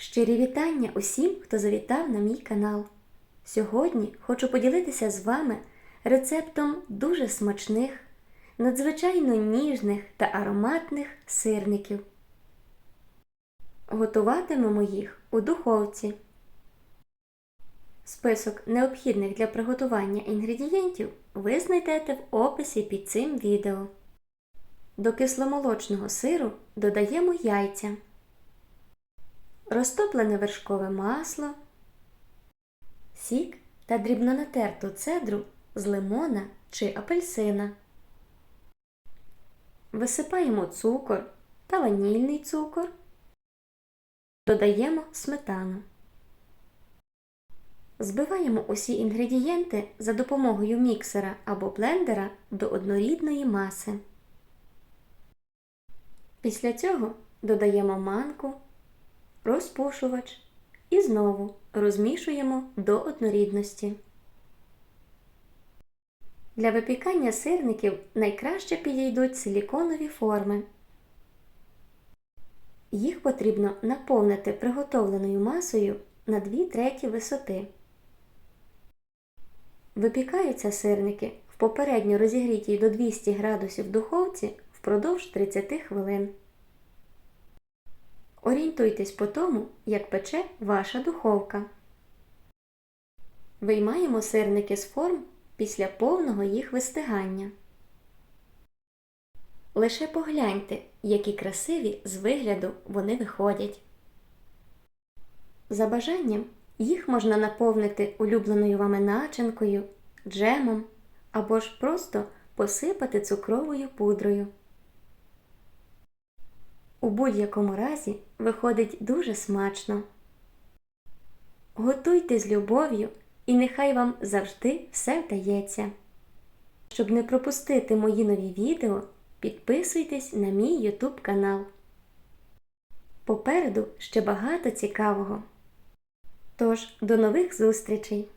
Щирі вітання усім, хто завітав на мій канал. Сьогодні хочу поділитися з вами рецептом дуже смачних, надзвичайно ніжних та ароматних сирників. Готуватимемо їх у духовці. Список необхідних для приготування інгредієнтів ви знайдете в описі під цим відео. До кисломолочного сиру додаємо яйця, розтоплене вершкове масло, сік та дрібно натерту цедру з лимона чи апельсина. Висипаємо цукор та ванільний цукор. Додаємо сметану. Збиваємо усі інгредієнти за допомогою міксера або блендера до однорідної маси. Після цього додаємо манку, розпушувач і знову розмішуємо до однорідності. Для випікання сирників найкраще підійдуть силіконові форми. Їх потрібно наповнити приготовленою масою на 2 треті висоти. Випікаються сирники в попередньо розігрітій до 200 градусів духовці впродовж 30 хвилин. Орієнтуйтесь по тому, як пече ваша духовка. Виймаємо сирники з форм після повного їх вистигання. Лише погляньте, які красиві з вигляду вони виходять. За бажанням їх можна наповнити улюбленою вами начинкою, джемом або ж просто посипати цукровою пудрою. У будь-якому разі виходить дуже смачно. Готуйте з любов'ю і нехай вам завжди все вдається. Щоб не пропустити мої нові відео, підписуйтесь на мій YouTube канал. Попереду ще багато цікавого. Тож, до нових зустрічей!